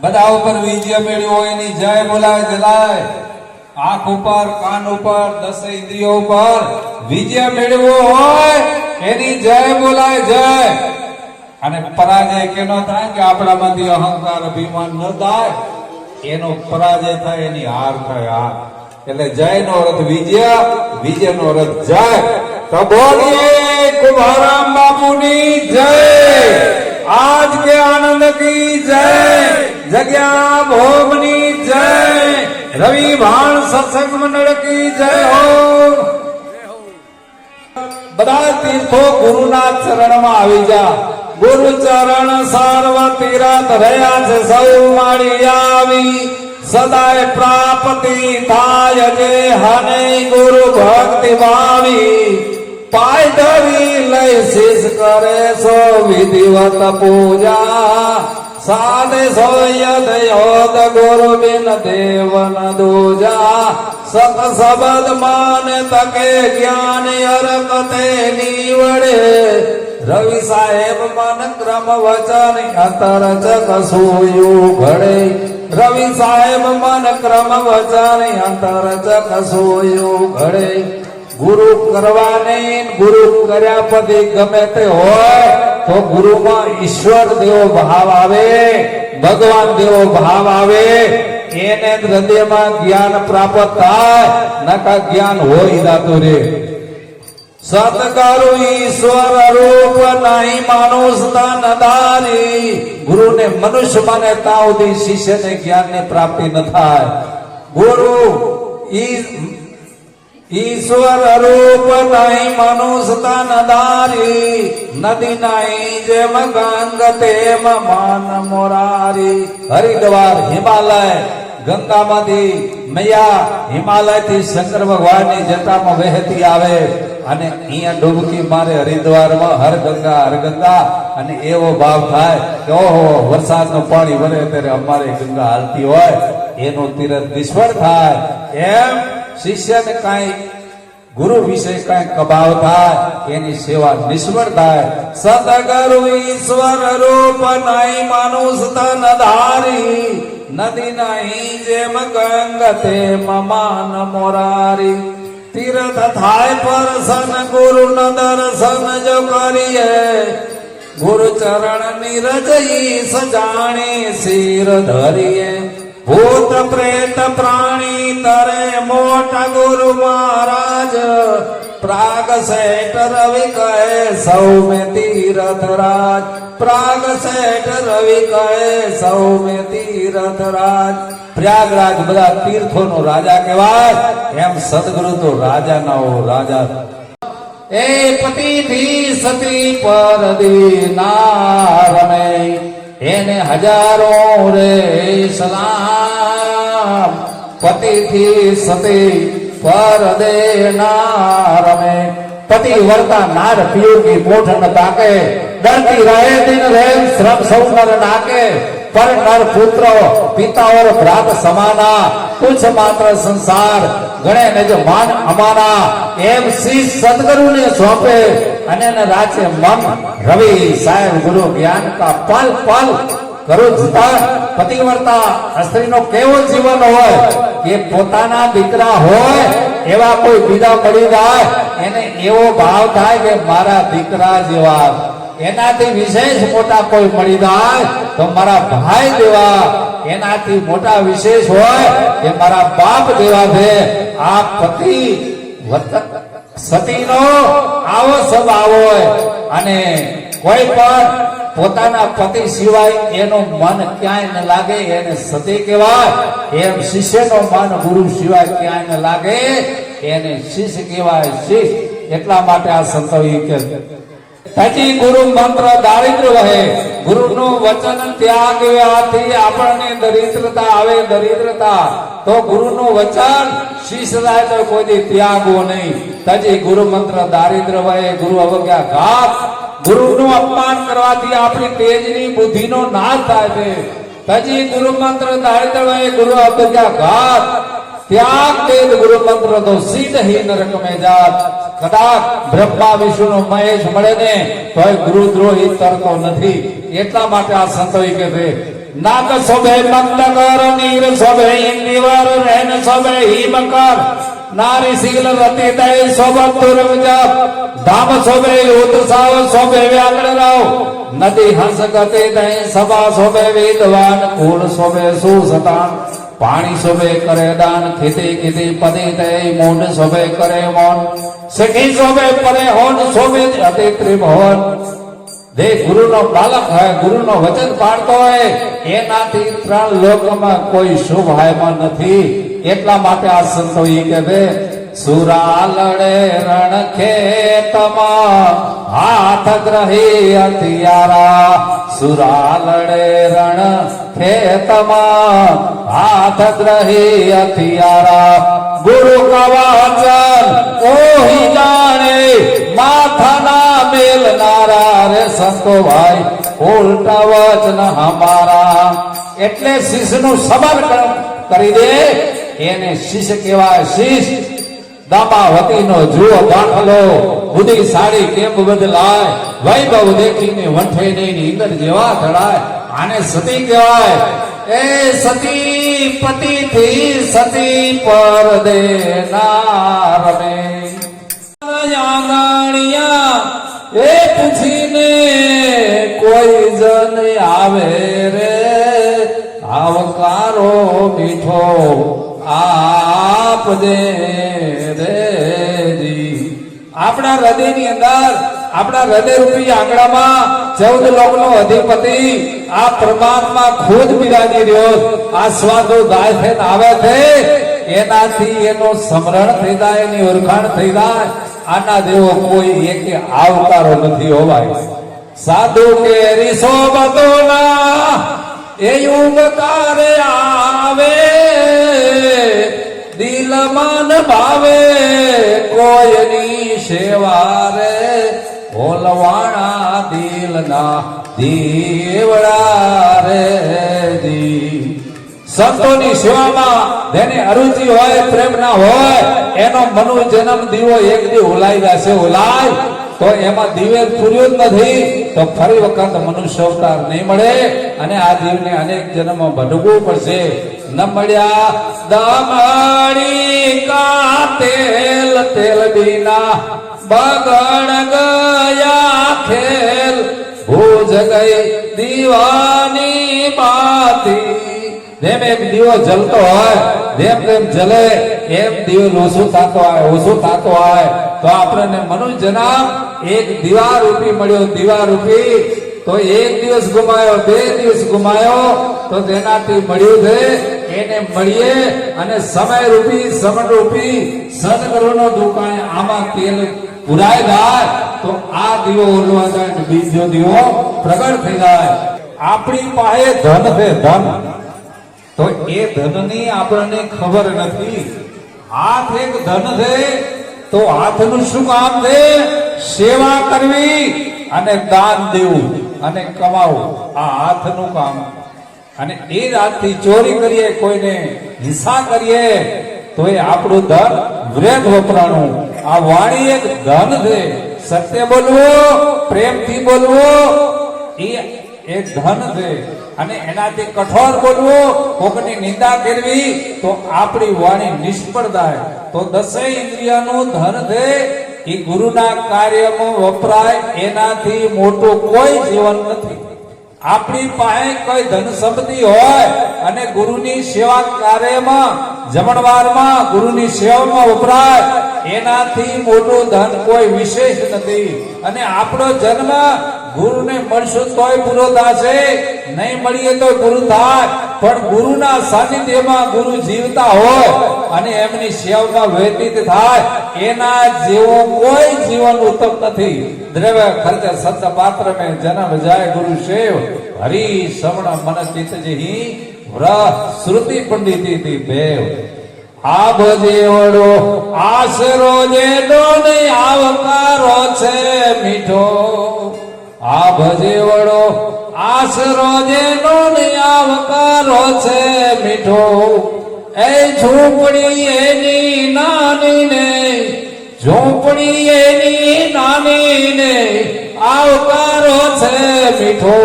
બધા ઉપર વિજય મેળવ્યો એની જય બોલાય જલાય. આંખ ઉપર, કાન ઉપર, દસ ઇન્દ્રિયો ઉપર વિજય મેળવો હોય, એની જય બોલાય જય. અને પરાજય કેનો થાય કે આપણામાંથી અહંકાર, અભિમાન ન થાય? એનો પરાજય થાય, એની હાર થાય હાર એટલે જય નો અર્થ વિજય વિજય નો અર્થ જય. તો બોલીએ, કુભારામ બાપુની જય. આજ કે આનંદ કી જય. જગ્યા ભોગની જય. રવિ ભાણ સત્સંગ મંડળ કી જય હો. બધા તીર્થો ગુરુના ચરણમાં આવી જા. ગુરુ ચરણ સર્વ તીરથ રહ્યા છે, સૌ માળી આવી. સદાય પ્રાપ્તિ થાય જે હને ગુરુ ભક્તિ ભાવી. પાય લઈ શીશ કરે, સો વિધિવત પૂજા. સાધે સોયત યોદ ગુરુ બિન દેવન દૂજા, સત શબદ માન તકે જ્ઞાન અરકતે નીવડે. રવિ સાહેબ મન ક્રમ વચન અંતર જગ સોયું ઘડે. રવિ સાહેબ મન ક્રમ વચન અંતર જગ સોયું ઘડે. ગુરુ કરવાને, ગુરુ કર્યા પછી ગમે તે હોય તો ગુરુમાં ઈશ્વર દેવો ભાવ આવે, ભગવાન દેવો ભાવ આવે. એને હૃદયમાં જ્ઞાન પ્રાપ્ત થાય, નકા જ્ઞાન હોય દાતું રે. સતકરુ ઈશ્વર રૂપ નહીં માનુષ તન ધારી ગુરુને મનુષ્ય માને તાવથી શિષ્યને જ્ઞાનની પ્રાપ્તિ ન થાય. ગુરુ ઈ ઈશ્વર રૂપ નહીં મનુષ્યતા નદારી નદી નહીં જેમ ગંગ તેમ માન મોરારી. હરિદ્વાર હિમાલય, ગંગામાંથી મૈયા હિમાલયથી શંકર ભગવાનની જટામાં વહેતી આવે અને અહીંયા ડૂબકી મારે હરિદ્વારમાં હર ગંગા હર ગંગા અને એવો ભાવ થાય કે ઓહો, વરસાદનું પાણી વરે ત્યારે અમારે ગંગા હાલતી હોય, એનું તીરથ નિષ્ફળ થાય. એમ શિષ્યને કાંઈ ગુરુ વિશે કાંઈ કબાવ થાય, એની સેવા નિષ્ફળ થાય. સદગરુ ઈશ્વર રૂપ નહીં માનુષ તન ધારી. નદી નહીં, જેમ ગંગ તે મમાન મોરારી. તીર્થ થાય પરસન ગુરુ ન દર્શન જો કરીએ. ગુરુ ચરણ નીરજ ઈશ જાણે શિર ધરીએ. ભૂત પ્રેત પ્રાણી તરે મોટા ગુરુ મહારાજ. પ્રાગ શેઠ રવિ કહે સૌમે તીરથ રાજ પ્રાગ શેઠ રવિ કહે સૌમે તીરથ રાજ પ્રયાગરાજ બધા તીર્થો નો રાજા કહેવાય. એમ સદગુરુ તો રાજા ના હો રાજા. એ પતિ થી સતી પર દીના રમે એને હજારો રે સલામ. પતિ થી સતી પર દેના રમે. પતિ વર્તા નાર પિયુકી મોઠ ન તાકે ડરતી રહે દિન રહે શ્રમ સૌ નર નાકે પર નર પુત્ર પિતા ઓર ભ્રાત સમાના. કુછ માત્ર સંસાર. ગણે ને જો માન અમારા. એમ શ્રી સદગુરુ ને સોંપે અને એને રાચે મન રવિ સાહેબ ગુરુ જ્ઞાન કા પલ પલ કરો જતા પતિવર્તા સ્ત્રીનો કેવો જીવન હોય એ પોતાના દીકરા હોય એવા કોઈ બીજા પડી જાય. એને એવો ભાવ થાય કે મારા દીકરા જેવા. એનાથી વિશેષ મોટા કોઈ મળી જાય તો મારા ભાઈ જેવા એનાથી મોટા વિશેષ હોય કે મારા બાપ જેવા છે, આ પતિ સતીનો આવો સ્વભાવ હોય. અને કોઈ પણ પોતાના પતિ સિવાય એનો મન ક્યાંય ન લાગે, એને સતી કહેવાય. એમ શિષ્યનો મન ગુરુ સિવાય ક્યાંય ન લાગે, એને શિષ્ય કહેવાય શિષ્ય. એટલા માટે આ સંતો ઈ કે પછી ગુરુ મંત્ર દારિદ્ર વહે. ગુરુનું વચન ત્યાગવાથી આપણને દરિદ્રતા આવે દરિદ્રતા. તો ગુરુનું વચન શિષ્ય તો કોઈ ત્યાગવો નહીં. તજી ગુરુ મંત્ર દારિદ્ર વહે. ગુરુ અવજ્ઞા ઘાત. ગુરુનું અપમાન કરવાથી આપણી તેજની બુદ્ધિનો નાશ થાય છે. તજી ગુરુ મંત્ર દારિદ્ર વહે. ગુરુ અવજ્ઞા ઘાત. ત્યાગ તેજ ગુરુ મંત્ર તો સીધ હી નરક મે જાત. કદાચ બ્રહ્મા વિષ્ણુ મહેશ મળે ને તો ગુરુ દ્રોહી તરતો નથી. એટલા માટે આ સંતો કે છે, નાગ મંત કર, નીર સભે નિવાર રહેન સભે હિમ કર. નારી શીલ રતિ દય શોભ તુર્વજ ધામ શોભે સાવ શોભે વ્યાકળ રાવ. નદી હંસ ગતિ દય સભા શોભે વિદ્વાન, કુળ શોભે સુસતાન. પાણી શોભે કરે દાન, ખેતી ખેતી પદે તે મૂંડ શોભે કરે મોન. સખી શોભે પરે હોન શોભે અતિ ત્રિભવન. જે ગુરુનો બાલક હોય ગુરુનો વચન પાડતો હોય એનાથી ત્રણ લોકમાં કોઈ શુભ હાયમાં નથી. એટલા માટે આ સંતો એ કે છે સુરા લડે રણ ખેતમાં હાથ ગ્રહી હથિયારા. સુરા લડે રણ ખેતમાં હાથ ગ્રહી હથિયારા. ગુરુ કવાચન ઓહી જાણે, માથાના મેલનારા રે સંતો ભાઈ. ઉલટા વચન હમારા. એટલે શિષ્યનું સબળ કરી દે. એને શિષ્ય કહેવાય શિષ દામાવતીનો જુઓ દાખલો. બુધી સાડી કેમ બદલાય? વૈભવ દેખીને વંઠે નહીં નીંદર જેવા ધડાય. આને સતી કહેવાય. એ સતી પતિ થી સતી પર દે રમે આંગણિયા એ પૂછીને કોઈ જન આવે રે. આવકારો મીઠો આપજે રેજી આપણા હૃદયની અંદર, આપણા હૃદય રૂપી આંગણામાં ચૌદ લોકનો અધિપતિ આ પરમાત્મા ખુદ બિરાજી રહ્યો. આ સ્વાદો દાય થઈને આવે છે. એનાથી એનો સમરણ થઈ જાય, એની ઓળખાણ થઈ જાય. આના જેવો કોઈ એક આવકારો નથી હોવાય. સાધુ કે રીસો બદોના એ યુગકારે આવે. દિલ મન ભાવે, કોઈની સેવા રે. બોલવાણા દિલના દીવડા રે દી સંતોની સેવામાં જેની અરુચિ હોય પ્રેમ ના હોય, એનો મનુ જન્મ દીવો એક દી ઓલાઈ જશે. ઓલાય તો એમાં દિવ્ય પૂર્યું જ નથી. તો ફરી વખત મનુષ્ય અવતાર નહીં મળે અને આ જીવને અનેક જન્મ ભટકવું પડશે. ન મળ્યા દમડી કા તેલ તેલ બીના બગડ ગયા ખેલ. ભૂજ ગઈ દીવાની બાતી જેમ એક દીવો જલતો હોય, જેમ જેમ જલે, એમ દીવો ઓછું થતો હોય, ઓછું થતો હોય. તો આપણને મનુષ્ય જન્મ એક દીવા રૂપી મળ્યો દીવા રૂપી તો એક દિવસ ગુમાયો, બે દિવસ ગુમાયો, તો તેનાથી મળ્યું છે, એને મળીએ અને સમય રૂપી સમન રૂપી સદગુરુનો દુકાન આમાં તેલ પુરાય જાય, તો આ દીવો ઓલવા જાય બીજો દીવો પ્રગટ થઈ જાય. આપણી પાસે ધન છે, ધન. તો એ ધનની આપણને ખબર નથી. હાથ એક ધન છે, તો હાથનું શું કામ છે? સેવા કરવી અને દાન દેવું અને કમાવું. આ હાથનું કામ. અને એ હાથથી ચોરી કરીએ, કોઈને હિંસા કરીએ, તો એ આપણું ધન વ્રેત વપરાણું. આ વાણી એક ધન છે. સત્ય બોલવું, પ્રેમથી બોલવું, એ એ ધન છે. અને એનાથી કઠોર બોલવું, કોકની નિંદા કરવી, તો આપણી વાણી નિષ્ફળ થાય તો દસેય ઇન્દ્રિયાનું ધન છે એ ગુરુના કાર્યમાં વપરાય, એનાથી મોટું કોઈ જીવન નથી. આપણી પાસે કોઈ ધન સંપત્તિ હોય અને ગુરુની સેવા કાર્યમાં, જમણવારમાં ગુરુની સેવામાં વપરાય, એનાથી મોટું ધન કોઈ વિશેષ નથી. અને આપણો જન્મ ગુરુને મળશું તોય પૂરો થશે. નહીં મળીએ તો ગુરુ થાય. પણ ગુરુના સાનિધ્યમાં ગુરુ જીવતા હોય અને એમની સેવામાં વ્યતીત થાય. એના જેવો કોઈ જીવન ઉત્તમ નથી. દ્રવ્ય ખર્ચ સંત પાત્ર મેં જન્મ જાય ગુરુ શેવ હરિ શ્રવણ મન ચિત્ત વ્ર શ્રુતિ પંડિતી ભેવ. આ ભજે વડો આશરો જે ડોને આવકારો છે મીઠો. આ ભજે વડો આશરો જે ડોને આવકારો છે મીઠો. એ ઝૂંપડી એની નાની ને ઝૂંપડી એની નાની ને આવકારો છે મીઠો.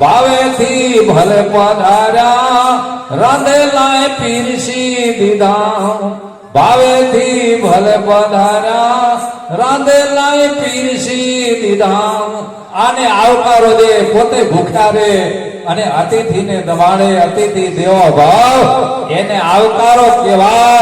ભાવેથી ભલે પધાર્યા, રાંધેલાય પીરસી દીધા. ભાવેથી ભલે પધાર્યા, રાંધેલાય પીરસી દીધા. આને આવકારો દે, પોતે ભૂખ્યા રે અને અતિથિને દબાણે અતિથિ દેવો ભાવ. એને આવકારો કહેવાય.